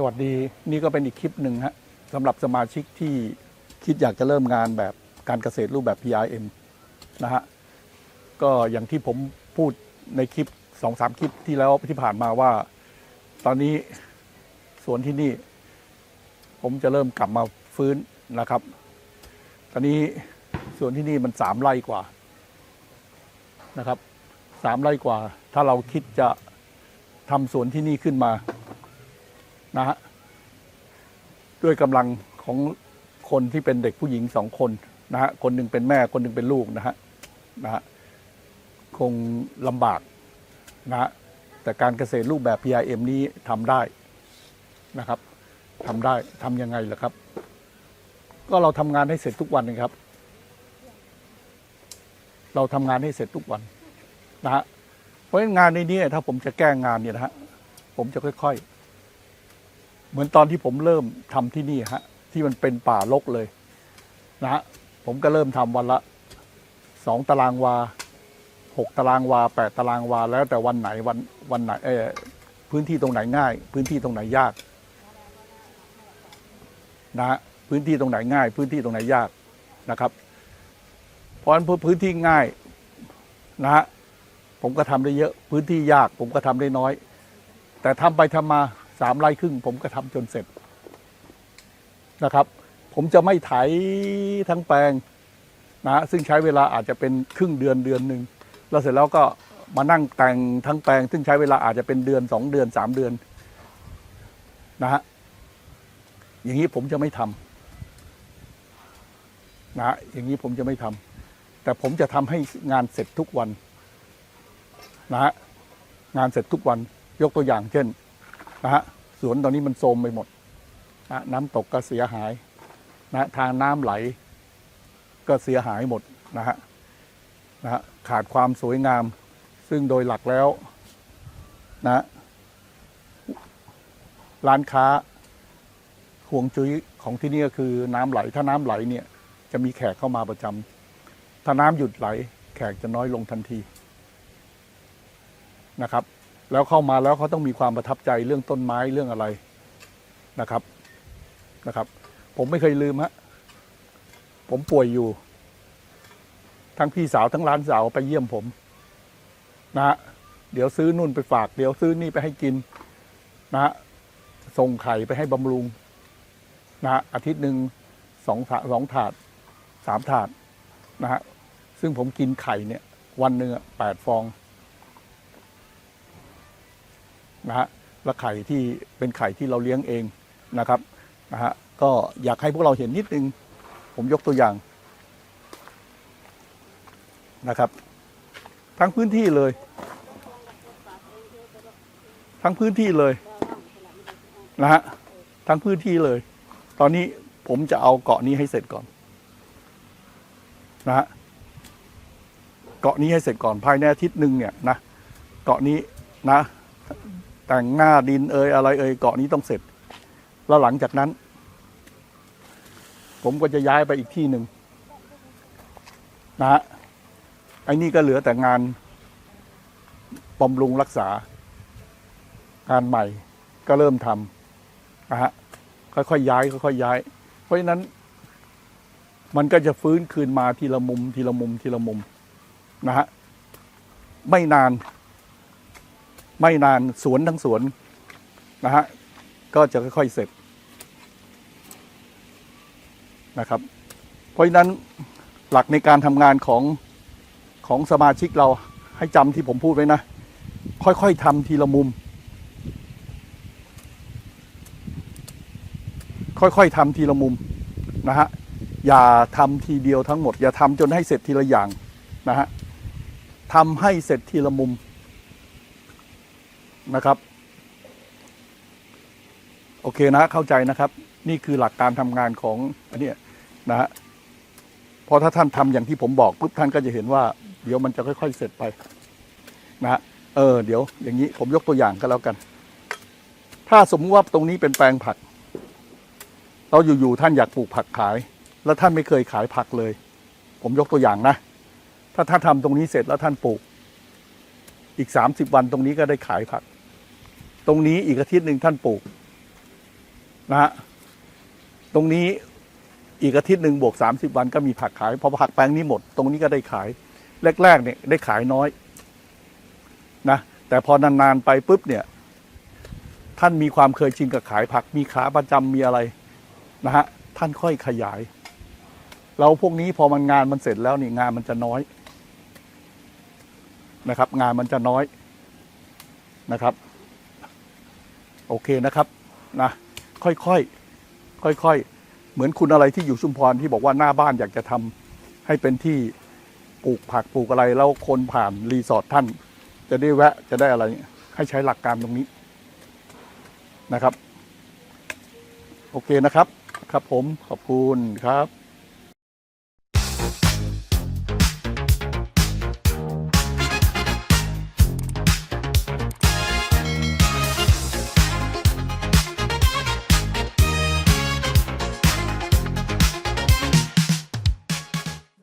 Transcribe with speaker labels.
Speaker 1: สวัสดีนี่ก็เป็นอีกคลิปหนึ่งฮะสำหรับสมาชิกที่คิดอยากจะเริ่มงานแบบการเกษตรรูปแบบ PRM นะฮะก็อย่างที่ผมพูดในคลิปสองสามคลิปที่แล้วที่ผ่านมาว่า ตอนนี้สวนที่นี่ ผมจะเริ่มกลับมาฟื้นนะครับ ตอนนี้สวนที่นี่มันสามไร่กว่านะครับสามไร่กว่า ถ้าเราคิดจะทำสวนที่นี่ขึ้นมา นะฮะด้วยกำลังของคนที่เป็นเด็กผู้หญิงสองคนนะฮะคนหนึ่งเป็นแม่คนหนึ่งเป็นลูกนะฮะนะฮะคงลำบากนะฮะแต่การเกษตรรูปแบบ PIM นี้ทำได้นะครับทำได้ทำยังไงล่ะครับ ก็เราทำงานให้เสร็จทุกวันนะครับ เราทำงานให้เสร็จทุกวันนะฮะเพราะงั้นงานในนี้ถ้าผมจะแก้งานเนี่ยนะฮะผมจะค่อย ๆ เหมือนตอนที่ผมเริ่มทำที่นี่ฮะ ที่มันเป็นป่ารกเลย นะฮะผมก็เริ่มทำวันละสองตารางวาหกตารางวาแปดตารางวา แล้วแต่วันไหนวันวันไหนเออพื้นที่ตรงไหนง่าย พื้นที่ตรงไหนยากนะฮะพื้นที่ตรงไหนง่าย พื้นที่ตรงไหนยากนะครับ เพราะฉะนั้นพื้นที่ง่ายนะฮะผมก็ทำได้เยอะ พื้นที่ยากผมก็ทำได้น้อย แต่ทำไปทำมา สามไร่ครึ่ง ผมก็ทำจนเสร็จนะครับ ผมจะไม่ไถทั้งแปลงนะซึ่งใช้เวลาอาจจะเป็นครึ่งเดือนเดือนหนึ่งแล้วเสร็จแล้วก็มานั่งแต่งทั้งแปลง ซึ่งใช้เวลาอาจจะเป็นเดือนสองเดือนสามเดือนนะฮะอย่างนี้ผมจะไม่ทำนะฮะอย่างนี้ผมจะไม่ทำแต่ผมจะทำให้งานเสร็จทุกวันนะฮะงานเสร็จทุกวันยกตัวอย่างเช่น นะฮะสวนตอนนี้มันโทรมไปหมดนะน้ำตกก็เสียหายนะทางน้ำไหล ก็เสียหายหมดนะฮะนะฮะขาดความสวยงาม ซึ่งโดยหลักแล้วนะร้านค้าห่วงจุ้ยของที่นี่ก็คือน้ำไหล ถ้าน้ำไหลเนี่ย จะมีแขกเข้ามาประจำถ้าน้ำหยุดไหล แขกจะน้อยลงทันทีนะครับ แล้วเข้ามาแล้วเขาต้องมีความประทับใจเรื่องต้นไม้เรื่องอะไรนะครับนะครับ ผมไม่เคยลืมฮะผมป่วยอยู่ ทั้งพี่สาวทั้งร้านสาวไปเยี่ยมผม นะฮะเดี๋ยวซื้อนุ่นไปฝาก เดี๋ยวซื้อนี่ไปให้กิน นะฮะส่งไข่ไปให้บำรุง นะฮะอาทิตย์หนึ่งสองถาดสองถาดสามถาดนะฮะซึ่งผมกินไข่เนี่ย วันหนึ่งอแปดฟอง นะฮะและไข่ที่เป็นไข่ที่เราเลี้ยงเองนะครับนะฮะก็อยากให้พวกเราเห็นนิดนึง ผมยกตัวอย่างนะครับ ทั้งพื้นที่เลย ทั้งพื้นที่เลยนะฮะทั้งพื้นที่เลย ตอนนี้ผมจะเอาเกาะนี้ให้เสร็จก่อนนะฮะเกาะนี้ให้เสร็จก่อนภายในอาทิตย์หนึ่งเนี่ยนะเกาะนี้นะ แต่งหน้าดินเอยอะไรเอยเกาะนี้ต้องเสร็จ แล้วหลังจากนั้น ผมก็จะย้ายไปอีกที่หนึ่งนะฮะไอ้นี่ก็เหลือแต่งานบำรุงรักษางานใหม่ก็เริ่มทำนะฮะค่อยๆย้ายค่อยๆย้าย เพราะฉะนั้น มันก็จะฟื้นคืนมาทีละมุมทีละมุมทีละมุมนะฮะไม่นาน ไม่นานสวนทั้งสวนนะฮะก็จะค่อยๆเสร็จนะครับ เพราะฉะนั้นหลักในการทำงานของของสมาชิกเราให้จำที่ผมพูดไว้นะ ค่อยๆทำทีละมุม ค่อยๆทำทีละมุมนะฮะอย่าทำทีเดียวทั้งหมด อย่าทำจนให้เสร็จทีละอย่างนะฮะทำให้เสร็จทีละมุม นะครับ โอเคนะเข้าใจนะครับ นี่คือหลักการทำงานของอันนี้นะฮะพอถ้าท่านทำอย่างที่ผมบอกปุ๊บท่านก็จะเห็นว่า เดี๋ยวมันจะค่อย ๆ เสร็จไป นะฮะเออเดี๋ยว อย่างนี้ผมยกตัวอย่างก็แล้วกัน ถ้าสมมติว่าตรงนี้เป็นแปลงผัก เราอยู่ๆท่านอยากปลูกผักขาย แล้วท่านไม่เคยขายผักเลย ผมยกตัวอย่างนะ ถ้าท่านทำตรงนี้เสร็จแล้วท่านปลูก อีกสามสิบวันตรงนี้ก็ได้ขายผัก ตรงนี้อีกอาทิตย์หนึ่งท่านปลูกนะฮะตรงนี้อีกอาทิตย์หนึ่งบวกสามสิบวันก็มีผักขายพอผักแปลงนี้หมด ตรงนี้ก็ได้ขาย แรก ๆ เนี่ยได้ขายน้อยนะแต่พอนาน ๆ ไปปุ๊บเนี่ย ท่านมีความเคยชินกับขายผักมีขาประจำมีอะไรนะฮะท่านค่อยขยาย เราพวกนี้พอมันงานมันเสร็จแล้วนี่งานมันจะน้อยนะครับ งานมันจะน้อยนะครับ โอเคนะครับนะค่อยๆค่อยๆเหมือนคุณอะไรที่อยู่ชุมพรที่บอกว่าหน้าบ้านอยากจะทำให้เป็นที่ปลูกผักปลูกอะไรแล้วคนผ่านรีสอร์ทท่าน จะได้แวะจะได้อะไร ให้ใช้หลักการตรงนี้นะครับ โอเคนะครับ ครับผมขอบคุณครับ